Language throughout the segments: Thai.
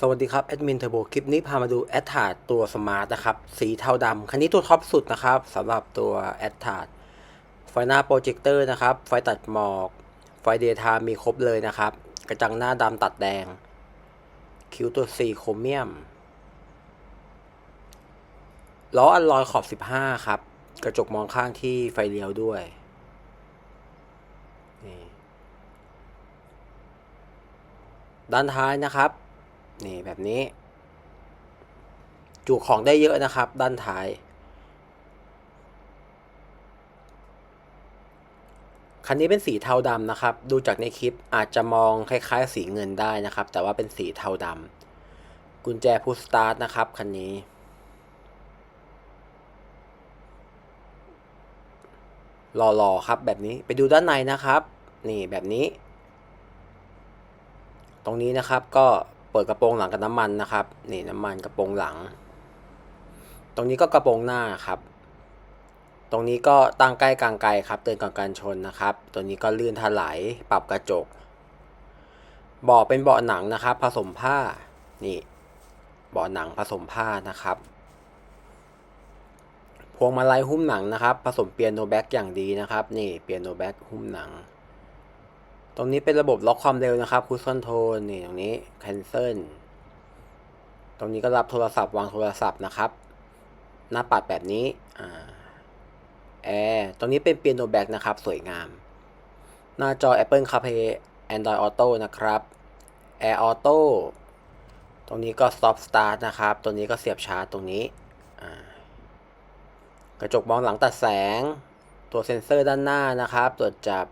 สวัสดีครับแอดมินเทอร์โบคลิปนี้พามาดูแอดทาตัวสมาร์ทนะครับ สีเทาดำคันนี้ตัวท็อปสุดนะครับสำหรับตัวแอดทาไฟหน้าโปรเจคเตอร์นะครับ ไฟตัดหมอก ไฟเดย์ไทม์มีครบเลยนะครับ กระจังหน้าดำตัดแดง คิ้วตัว4โครเมียม ล้ออัลลอยขอบ 15 ครับ กระจกมองข้างที่ไฟเลี้ยวด้วยด้านท้ายนะครับ นี่แบบนี้ จุของได้เยอะนะครับ ด้านท้าย คันนี้เป็นสีเทาดำนะครับ ดูจากในคลิปอาจจะมองคล้ายๆ สีเงินได้นะครับ แต่ว่าเป็นสีเทาดำกุญแจพุสตาร์ทนะครับ คันนี้หล่อๆครับแบบนี้ไปดูด้านในนะครับ นี่แบบนี้ ตรงนี้นะครับก็ เปิดกระโปรงหลังกับน้ำมันนะครับ นี่น้ำมันกระโปรงหลัง ตรงนี้ก็กระโปรงหน้าครับ ตรงนี้ก็ตั้งใกล้กลางไกลครับ เตือนก่อนการชนนะครับ ตัวนี้ก็ลื่นถลายปรับกระจกเบาะเป็นเบาะหนังนะครับ ผสมผ้า นี่เบาะหนังผสมผ้านะครับพวงมาลัยหุ้มหนังนะครับ ผสมเปียโนแบ็กอย่างดีนะครับ นี่เปียโนแบ็กหุ้มหนัง ตรงนี้เป็นระบบล็อกความเร็วนะครับคูซอนโทนนี่ตรงนี้ cancel ตรงนี้ก็รับโทรศัพท์วางโทรศัพท์นะครับ หน้าปัดแบบนี้อ่าแอร์ตรงนี้เป็นเปียโนแบ็กนะครับ สวยงาม หน้าจอ Apple CarPlay Android Auto นะครับ Air Auto ตรงนี้ก็ Stop Start นะครับ ตัวนี้ก็เสียบชาร์จตรงนี้ กระจกมองหลังตัดแสง ตัวเซ็นเซอร์ด้านหน้านะครับ ตรวจจับ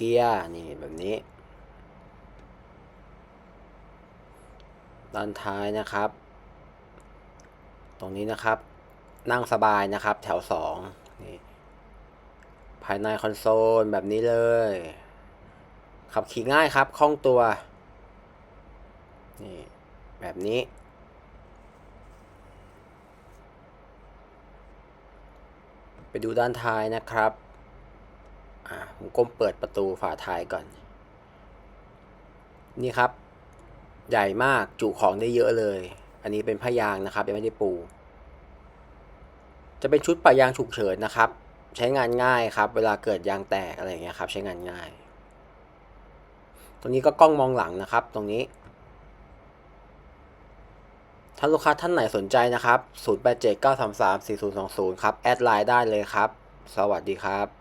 เกียร์นี่แบบนี้ ด้านท้ายนะครับ ตรงนี้นะครับ นั่งสบายนะครับ แถวสองนี่ภายในคอนโซลแบบนี้เลย ขับขี่ง่ายครับคล่องตัว นี่ แบบนี้ไปดูด้านท้ายนะครับ ผมก้มเปิดประตูฝาท้ายก่อน นี่ครับ ใหญ่มากจุของได้เยอะเลย อันนี้เป็นผ้ายางนะครับยังไม่ได้ปู จะเป็นชุดปะยางฉุกเฉินนะครับ ใช้งานง่ายครับ เวลาเกิดยางแตกอะไรอย่างเงี้ยครับ ใช้งานง่าย ตรงนี้ก็กล้องมองหลังนะครับ ตรงนี้ถ้าลูกค้าท่านไหนสนใจนะครับ 0879334020 ครับ แอดไลน์ได้เลยครับ สวัสดีครับ